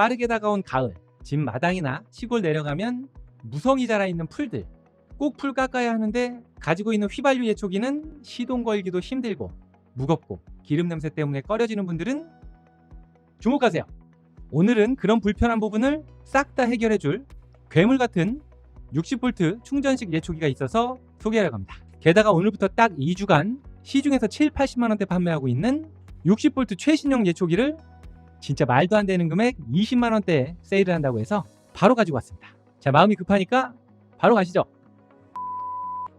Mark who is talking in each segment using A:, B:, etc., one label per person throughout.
A: 빠르게 다가온 가을, 집 마당이나 시골 내려가면 무성이 자라있는 풀들, 꼭 풀 깎아야 하는데 가지고 있는 휘발유 예초기는 시동 걸기도 힘들고 무겁고 기름 냄새 때문에 꺼려지는 분들은 주목하세요. 오늘은 그런 불편한 부분을 싹 다 해결해 줄 괴물 같은 60V 충전식 예초기가 있어서 소개하려고 합니다. 게다가 오늘부터 딱 2주간 시중에서 7, 80만원대 판매하고 있는 60V 최신형 예초기를 진짜 말도 안 되는 금액 20만 원대에 세일을 한다고 해서 바로 가지고 왔습니다. 자, 마음이 급하니까 바로 가시죠.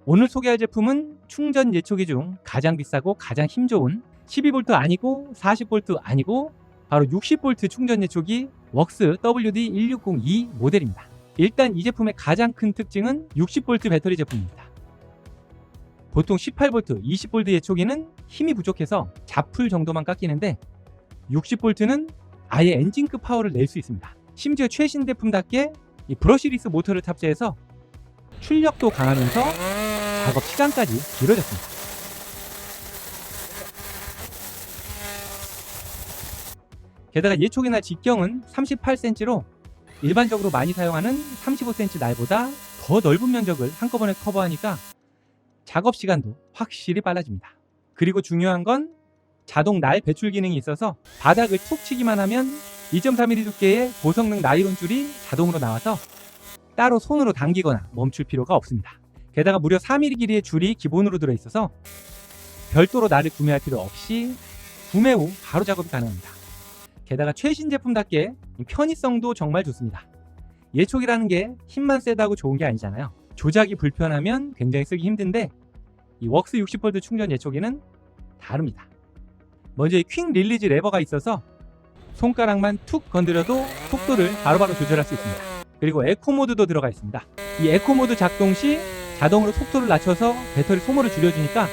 A: 오늘 소개할 제품은 충전 예초기 중 가장 비싸고 가장 힘 좋은 12V 아니고 40V 아니고 바로 60V 충전 예초기 웍스 WD1602 모델입니다. 일단 이 제품의 가장 큰 특징은 60V 배터리 제품입니다. 보통 18V, 20V 예초기는 힘이 부족해서 잡풀 정도만 깎이는데 60V는 아예 엔진급 파워를 낼 수 있습니다. 심지어 최신 제품답게 이 브러시리스 모터를 탑재해서 출력도 강하면서 작업 시간까지 길어졌습니다. 게다가 예초기나 직경은 38cm로 일반적으로 많이 사용하는 35cm 날보다 더 넓은 면적을 한꺼번에 커버하니까 작업 시간도 확실히 빨라집니다. 그리고 중요한 건 자동 날 배출 기능이 있어서 바닥을 툭 치기만 하면 2.3mm 두께의 고성능 나일론 줄이 자동으로 나와서 따로 손으로 당기거나 멈출 필요가 없습니다. 게다가 무려 4mm 길이의 줄이 기본으로 들어있어서 별도로 날을 구매할 필요 없이 구매 후 바로 작업이 가능합니다. 게다가 최신 제품답게 편의성도 정말 좋습니다. 예촉이라는 게 힘만 세다고 좋은 게 아니잖아요. 조작이 불편하면 굉장히 쓰기 힘든데 이 웍스 60V 충전 예촉기는 다릅니다. 먼저 이 퀵 릴리즈 레버가 있어서 손가락만 툭 건드려도 속도를 바로바로 조절할 수 있습니다. 그리고 에코 모드도 들어가 있습니다. 이 에코 모드 작동 시 자동으로 속도를 낮춰서 배터리 소모를 줄여주니까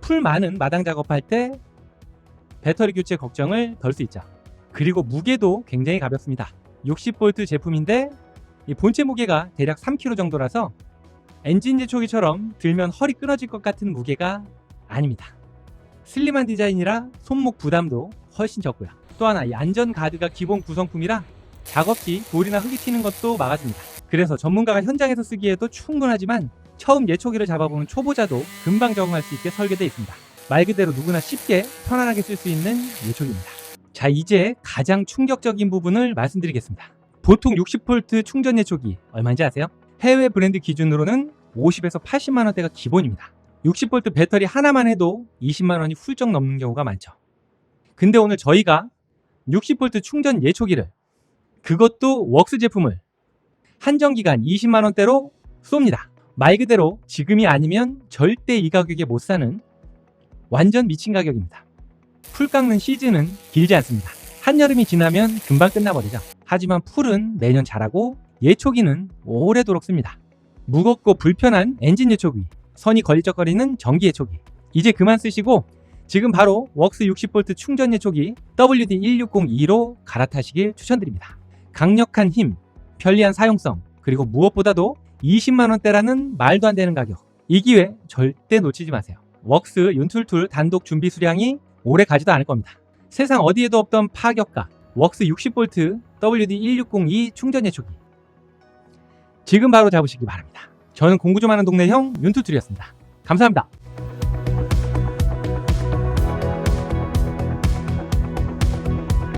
A: 풀 많은 마당 작업할 때 배터리 교체 걱정을 덜 수 있죠. 그리고 무게도 굉장히 가볍습니다. 60V 제품인데 이 본체 무게가 대략 3kg 정도라서 엔진 제초기처럼 들면 허리 끊어질 것 같은 무게가 아닙니다. 슬림한 디자인이라 손목 부담도 훨씬 적고요. 또 하나 이 안전 가드가 기본 구성품이라 작업 시 돌이나 흙이 튀는 것도 막아줍니다. 그래서 전문가가 현장에서 쓰기에도 충분하지만 처음 예초기를 잡아보는 초보자도 금방 적응할 수 있게 설계되어 있습니다. 말 그대로 누구나 쉽게 편안하게 쓸 수 있는 예초기입니다. 자 이제 가장 충격적인 부분을 말씀드리겠습니다. 보통 60V 충전 예초기 얼마인지 아세요? 해외 브랜드 기준으로는 50에서 80만 원대가 기본입니다. 60V 배터리 하나만 해도 20만 원이 훌쩍 넘는 경우가 많죠. 근데 오늘 저희가 60V 충전 예초기를 그것도 웍스 제품을 한정 기간 20만 원대로 쏩니다. 말 그대로 지금이 아니면 절대 이 가격에 못 사는 완전 미친 가격입니다. 풀 깎는 시즌은 길지 않습니다. 한여름이 지나면 금방 끝나버리죠. 하지만 풀은 매년 자라고 예초기는 오래도록 씁니다. 무겁고 불편한 엔진 예초기, 선이 걸리적거리는 전기 예초기. 이제 그만 쓰시고 지금 바로 웍스 60V 충전 예초기 WD1602로 갈아타시길 추천드립니다. 강력한 힘, 편리한 사용성, 그리고 무엇보다도 20만원대라는 말도 안 되는 가격. 이 기회 절대 놓치지 마세요. 웍스 윤툴툴 단독 준비 수량이 오래 가지도 않을 겁니다. 세상 어디에도 없던 파격가 웍스 60V WD1602 충전 예초기. 지금 바로 잡으시기 바랍니다. 저는 공부 좀 하는 동네 형 윤툴툴이었습니다. 감사합니다.